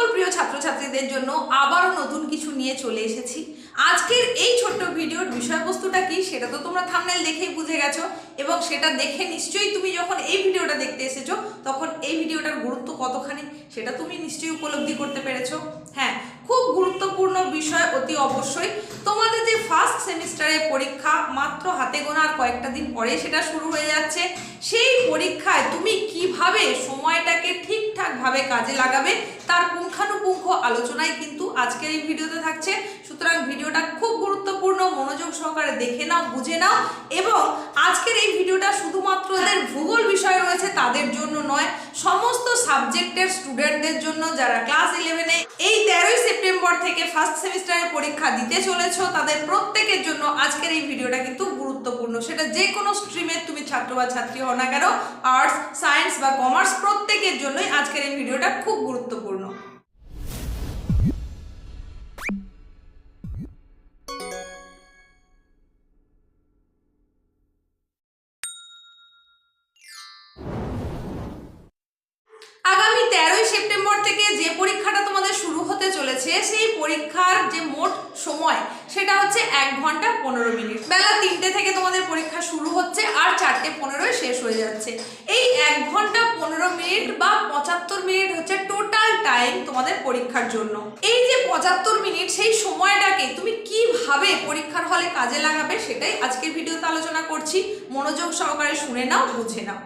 সকল প্রিয় ছাত্রছাত্রীদের জন্য আবারও নতুন কিছু নিয়ে চলে এসেছি। আজকের এই ছোট্ট ভিডিওর বিষয়বস্তুটা কি সেটা তো তোমরা থামনেল দেখেই বুঝে গেছো এবং সেটা দেখে নিশ্চয়ই তুমি যখন এই ভিডিওটা দেখতে এসেছ, তখন এই ভিডিওটার গুরুত্ব কতখানি সেটা তুমি নিশ্চয়ই উপলব্ধি করতে পেরেছ। হ্যাঁ খুব গুরুত্বপূর্ণ বিষয় অতি অবশ্যই। তোমাদের যে ফার্স্ট সেমিস্টারের পরীক্ষা মাত্র হাতে গোনা আর কয়েকটা দিন পরে সেটা শুরু হয়ে যাচ্ছে। সেই পরীক্ষায় তুমি কীভাবে সময়টাকে ঠিকঠাকভাবে কাজে লাগাবে তার পুঙ্খানুপুঙ্খ আলোচনায় কিন্তু আজকের এই ভিডিওতে থাকছে। সুতরাং ভিডিওটা খুব গুরুত্বপূর্ণ, মনোযোগ সহকারে দেখে নাও, বুঝে নাও এবং আজকের এই ভিডিওটা শুধুমাত্র যাদের ভূগোল বিষয় রয়েছে তাদের জন্য নয়, সমস্ত সাবজেক্টের স্টুডেন্টদের জন্য যারা ক্লাস ইলেভেনে এই তেরোই সেপ্টেম্বর থেকে ফার্স্ট সেমিস্টারের পরীক্ষা দিতে চলেছো, তাদের প্রত্যেকের জন্য আজকের এই ভিডিওটা কিন্তু গুরুত্বপূর্ণ। সেটা যে কোনো স্ট্রিমের তুমি ছাত্র বা ছাত্রী হও না কেন আর্টস সায়েন্স বা কমার্স প্রত্যেকের জন্যই আজকের এই ভিডিওটা খুব গুরুত্বপূর্ণ। এক ঘণ্টা পনেরো মিনিট। বেলা তিনটে থেকে তোমাদের পরীক্ষা শুরু হচ্ছে আর চারটে পনেরোয় শেষ হয়ে যাচ্ছে। এই এক ঘণ্টা পনেরো মিনিট বা পঁচাত্তর মিনিট হচ্ছে টোটাল টাইম তোমাদের পরীক্ষার জন্য। এই যে পঁচাত্তর মিনিট, সেই সময়টাকে তুমি কীভাবে পরীক্ষার হলে কাজে লাগাবে সেটাই আজকের ভিডিওতে আলোচনা করছি। মনোযোগ সহকারে শুনে নাও, বুঝে নাও।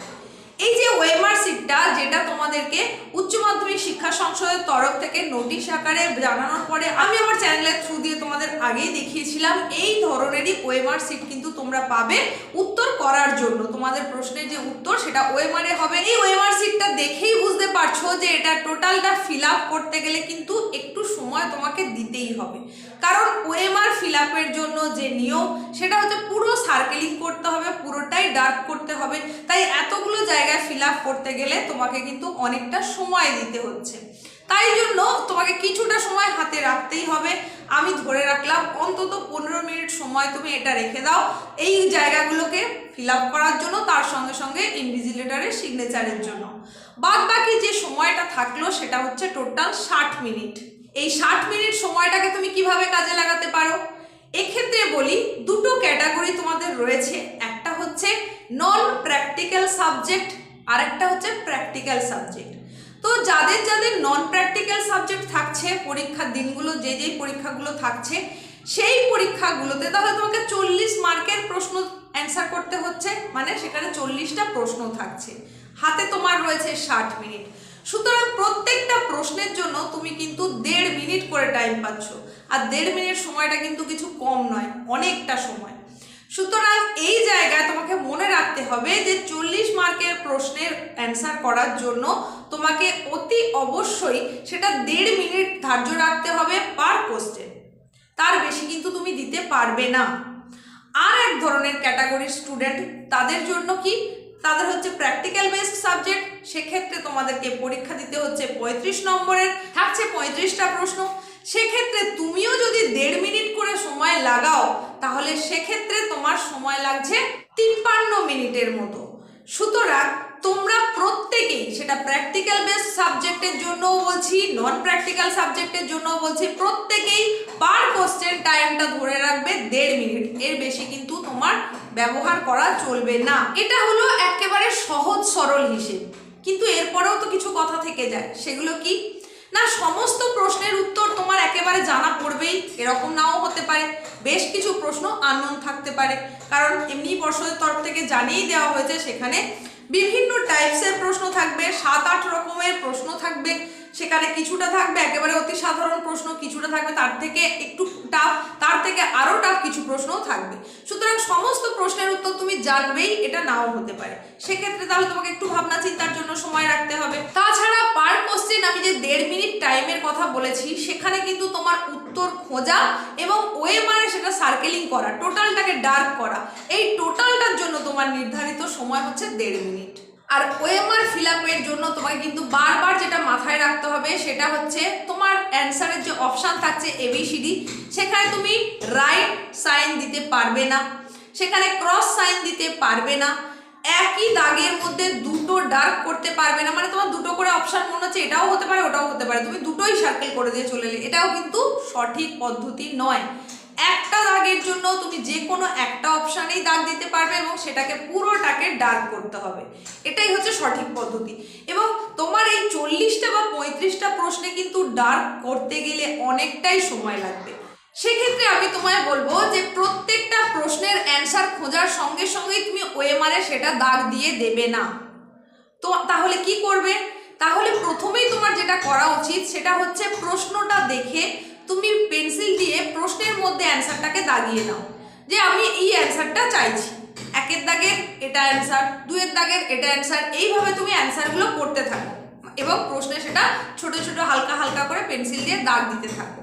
এই যে ওয়েমার সিটটা যেটা তোমাদেরকে উচ্চ মাধ্যমিক শিক্ষা সংসদের তরফ থেকে নোটিশ আকারে জানানোর পরে আমি আমার চ্যানেলের থ্রু দিয়ে তোমাদের আগেই দেখিয়েছিলাম, এই ধরনেরই ওয়েমার সিট কিন্তু তোমরা পাবে উত্তর করার জন্য। তোমাদের প্রশ্নের যে উত্তর, সেটা ওয়েমারে হবে। এই ওয়েমার সিটটা দেখেই বুঝতে পারছ যে এটা টোটালটা ফিল আপ করতে গেলে কিন্তু একটু সময় তোমাকে দিতেই হবে। কারণ ওএমআর ফিল আপের জন্য যে নিয়ম, সেটা হচ্ছে পুরো সার্কেলিং করতে হবে, পুরোটাই ডার্ক করতে হবে। তাই এতগুলো জায়গায় ফিল আপ করতে গেলে তোমাকে কিন্তু অনেকটা সময় দিতে হচ্ছে। তাই জন্য তোমাকে কিছুটা সময় হাতে রাখতেই হবে। আমি ধরে রাখলাম, অন্তত পনেরো মিনিট সময় তুমি এটা রেখে দাও। এই জায়গাগুলোকে ফিল করার জন্য, তার সঙ্গে সঙ্গে ইনভিজিলেটারের সিগনেচারের জন্য। বাদ বাকি যে সময়টা থাকল, সেটা হচ্ছে টোটাল ষাট মিনিট। এই ষাট মিনিট সময়টাকে তুমি কীভাবে কাজে লাগাতে পারো? এক্ষেত্রে বলি, দুটো ক্যাটাগরি তোমাদের রয়েছে। একটা হচ্ছে নন প্র্যাকটিক্যাল সাবজেক্ট আর একটা হচ্ছে প্র্যাকটিক্যাল সাবজেক্ট তো যাদের যাদের নন প্র্যাকটিক্যাল সাবজেক্ট থাকছে, পরীক্ষার দিনগুলো, যে যেই পরীক্ষাগুলো থাকছে, সেই পরীক্ষাগুলোতে তাহলে তোমাকে চল্লিশ মার্কের প্রশ্ন অ্যান্সার করতে হচ্ছে। মানে সেখানে চল্লিশটা প্রশ্ন থাকছে। হাতে তোমার রয়েছে ষাট মিনিট। সুতরাং প্রত্যেকটা প্রশ্নের জন্য তুমি কিন্তু দেড় মিনিট করে টাইম পাচ্ছ। আর দেড় মিনিট সময়টা কিন্তু কিছু কম নয়, অনেকটা সময়। সুতরাং এই জায়গায় তোমাকে মনে রাখতে হবে যে চল্লিশ মার্কের প্রশ্নের অ্যান্সার করার জন্য তোমাকে অতি অবশ্যই সেটা দেড় মিনিট ধার্য রাখতে হবে পার কোশ্চেন তার বেশি কিন্তু তুমি দিতে পারবে না। আর এক ধরনের ক্যাটাগরির স্টুডেন্ট তাদের জন্য কি? তাদের হচ্ছে প্র্যাকটিক্যাল বেসড সাবজেক্ট সেক্ষেত্রে তোমাদেরকে পরীক্ষা দিতে হচ্ছে পঁয়ত্রিশ নম্বরের, থাকছে পঁয়ত্রিশটা প্রশ্ন। সেক্ষেত্রে তুমিও যদি দেড় মিনিট করে সময় লাগাও, তাহলে সেক্ষেত্রে তোমার সময় লাগছে তিপ্পান্ন মিনিটের মতো। সুতরাং তোমরা প্রত্যেকেই সেটা প্র্যাকটিক্যাল বেসড সাবজেক্টের জন্যও বলছি নন প্র্যাকটিক্যাল সাবজেক্টের জন্যও বলছি, প্রত্যেকেই পার কোশ্চেন টাইমটা ধরে রাখবে দেড় মিনিট। এর বেশি কিন্তু তোমার ব্যবহার করা চলবে না। এটা হলো একেবারে সহজ সরল হিসেব। কিন্তু এরপরেও তো কিছু কথা থেকে যায়। সেগুলো কি? না, সমস্ত প্রশ্নের উত্তর তোমার একেবারে জানা পড়বেই। এরকম নাও হতে পারে। বেশ কিছু প্রশ্ন আননোন থাকতে পারে। কারণ এমনি পর্ষদের তরফ থেকে জানিয়ে দেওয়া হয়েছে, সেখানে বিভিন্ন টাইপসের প্রশ্ন থাকবে, সাত আট রকমের প্রশ্ন থাকবে, সেখানে কিছুটা থাকবে একেবারে অতি থাকবে, তার থেকে একটু টাফ তার থেকে আরও টাফ কিছু প্রশ্নও থাকবে। সুতরাং সমস্ত প্রশ্নের উত্তর তুমি জানবেই, এটা নাও হতে পারে। সেক্ষেত্রে তাহলে তোমাকে একটু ভাবনা চিন্তার জন্য সময় রাখতে হবে। তাছাড়া পার কোশ্চেন আমি যে দেড় মিনিট টাইমের কথা বলেছি, সেখানে কিন্তু তোমার উত্তর খোঁজা এবং ওয়ে মানে সেটা সার্কেলিং করা টোটালটাকে ডার্ক করা। এই টোটালটার জন্য তোমার নির্ধারিত সময় হচ্ছে দেড় মিনিট আর ওএমআর ফিল আপের জন্য তোমাকে কিন্তু বারবার যেটা মাথায় রাখতে হবে সেটা হচ্ছে তোমার অ্যান্সারের যে অপশান থাকছে এবিসিডি সেখানে তুমি রাইট সাইন দিতে পারবে না। সেখানে ক্রস সাইন দিতে পারবে না। একই দাগের মধ্যে দুটো ডার্ক করতে পারবে না। মানে তোমার দুটো করে অপশান মনে হচ্ছে এটাও হতে পারে, ওটাও হতে পারে। তুমি দুটোই সার্কেল করে দিয়ে চলে এলে, এটাও কিন্তু সঠিক পদ্ধতি নয়। একটা দাগের জন্য তুমি যে কোনো একটা অপশানেই দাগ দিতে পারবে এবং সেটাকে পুরোটাকে ডার্ক করতে হবে। এটাই হচ্ছে সঠিক পদ্ধতি। এবং তোমার এই চল্লিশটা বা পঁয়ত্রিশটা প্রশ্নে কিন্তু ডার্ক করতে গেলে অনেকটাই সময় লাগবে। সেক্ষেত্রে আমি তোমায় বলব যে প্রত্যেকটা প্রশ্নের অ্যান্সার খোঁজার সঙ্গে সঙ্গেই তুমি ওএমআরে সেটা দাগ দিয়ে দেবে না। তো তাহলে কি করবে? তাহলে প্রথমেই তোমার যেটা করা উচিত সেটা হচ্ছে প্রশ্নটা দেখে তুমি পেন্সিল দিয়ে প্রশ্নের মধ্যে অ্যান্সারটাকে দাগিয়ে নাও। যে আমি এই অ্যান্সারটা চাইছি। একের দাগের এটা অ্যান্সার, দুয়ের দাগের এটা অ্যান্সার, এইভাবে তুমি অ্যান্সারগুলো করতে থাকো এবং প্রশ্নে সেটা ছোট ছোট হালকা হালকা করে পেন্সিল দিয়ে দাগ দিতে থাকো।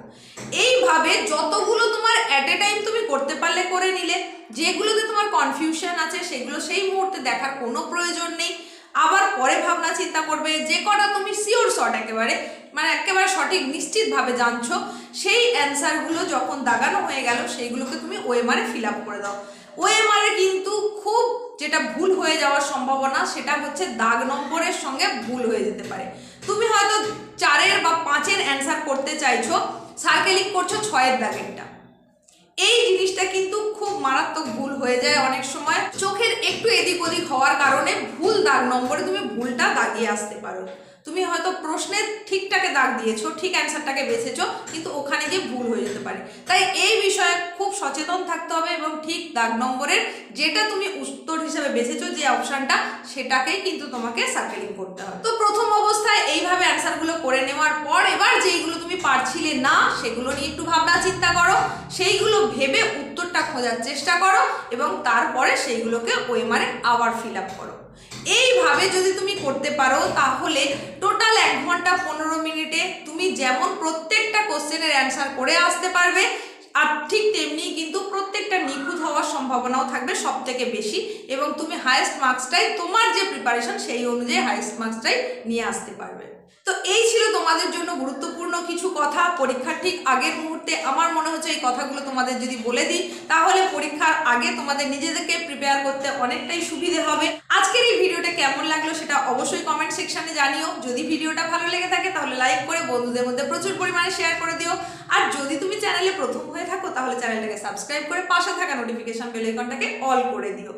এইভাবে যতগুলো তোমার অ্যাট এ টাইম তুমি করতে পারলে করে নিলে, যেগুলোতে তোমার কনফিউশন আছে, সেগুলো সেই মুহূর্তে দেখার কোনো প্রয়োজন নেই। আবার পরে ভাবনা চিন্তা করবে, যে কটা তুমি শিওর শট একেবারে মানে একেবারে সঠিক নিশ্চিতভাবে জানছো, সেই অ্যান্সারগুলো যখন দাগানো হয়ে গেল, সেইগুলোকে তুমি ওএমআরে ফিল আপ করে দাও। ওএমআরে কিন্তু খুব যেটা ভুল হয়ে যাওয়ার সম্ভাবনা, সেটা হচ্ছে দাগ নম্বরের সঙ্গে ভুল হয়ে যেতে পারে। তুমি হয়তো চারের বা পাঁচের অ্যান্সার করতে চাইছো সার্কেলিং করছ ছয়ের দাগেরটা এই জিনিসটা কিন্তু খুব মারাত্মক ভুল হয়ে যায় অনেক সময়। চোখের একটু এদিক ওদিক হওয়ার কারণে ভুল দাগ, নম্বরে তুমি ভুলটা দাগিয়ে আসতে পারো। তুমি হয়তো প্রশ্নের ঠিকটাকে দাগ দিয়েছ, ঠিক অ্যান্সারটাকে বেছেছো, কিন্তু ওখানে গিয়ে ভুল হয়ে যেতে পারে। তাই এই বিষয়ে খুব সচেতন থাকতে হবে এবং ঠিক দাগ, নম্বরের যেটা তুমি উত্তর হিসেবে বেছেছো, যে অপশানটা, সেটাকেই কিন্তু তোমাকে সার্কেলিং করতে হবে। তো প্রথম অবস্থায় এইভাবে অ্যান্সারগুলো করে নেওয়ার পর এবার যেইগুলো তুমি পারছিলে না, সেগুলো নিয়ে একটু ভাবনা চিন্তা করো। সেইগুলো ভেবে উত্তরটা খোঁজার চেষ্টা করো এবং তারপরে সেইগুলোকে ওয়েমারে আবার ফিল আপ করো। এইভাবে যদি তুমি করতে পারো, তাহলে টোটাল এক ঘণ্টা পনেরো মিনিটে তুমি যেমন প্রত্যেকটা কোশ্চেনের অ্যান্সার করে আসতে পারবে, আর ঠিক তেমনি কিন্তু প্রত্যেকটা নিখুঁত হওয়ার সম্ভাবনাও থাকবে সব থেকে বেশি এবং তুমি হায়েস্ট মার্কসটাই তোমার যে প্রিপারেশন সেই অনুযায়ী হায়েস্ট মার্কসটাই নিয়ে আসতে পারবে। তো এই ছিল তোমাদের জন্য গুরুত্বপূর্ণ কিছু কথা। পরীক্ষার ঠিক আগের মুহূর্তে আমার মনে হচ্ছে এই কথাগুলো তোমাদের যদি বলে দিই, তাহলে পরীক্ষার আগে তোমাদের নিজেদেরকে প্রিপেয়ার করতে অনেকটাই সুবিধে হবে। আজকের এই ভিডিওটা কেমন লাগল সেটা অবশ্যই কমেন্ট সেকশানে জানিও। যদি ভিডিওটা ভালো লেগে থাকে, তাহলে লাইক করে বন্ধুদের মধ্যে প্রচুর পরিমাণে শেয়ার করে দিও। আর যদি তুমি চ্যানেলে প্রথম হয়ে থাকো, তাহলে চ্যানেলটাকে সাবস্ক্রাইব করে পাশে থাকা নোটিফিকেশন বেল আইকনটাকে অল করে দিও।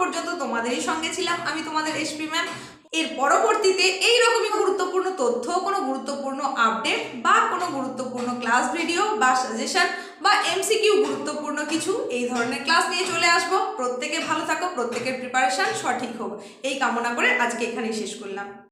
পর্যন্ত তোমাদেরই সঙ্গে ছিলাম, আমি তোমাদের এসপি ম্যাম এর পরবর্তীতে এই রকমই গুরুত্বপূর্ণ তথ্য, কোনো গুরুত্বপূর্ণ আপডেট বা কোনো গুরুত্বপূর্ণ ক্লাস ভিডিও বা সাজেশন বা এমসিকিউ গুরুত্বপূর্ণ কিছু, এই ধরনের ক্লাস নিয়ে চলে আসব। প্রত্যেকে ভালো থাকো, প্রত্যেকের প্রিপারেশান সঠিক হোক। এই কামনা করে আজকে এখানেই শেষ করলাম।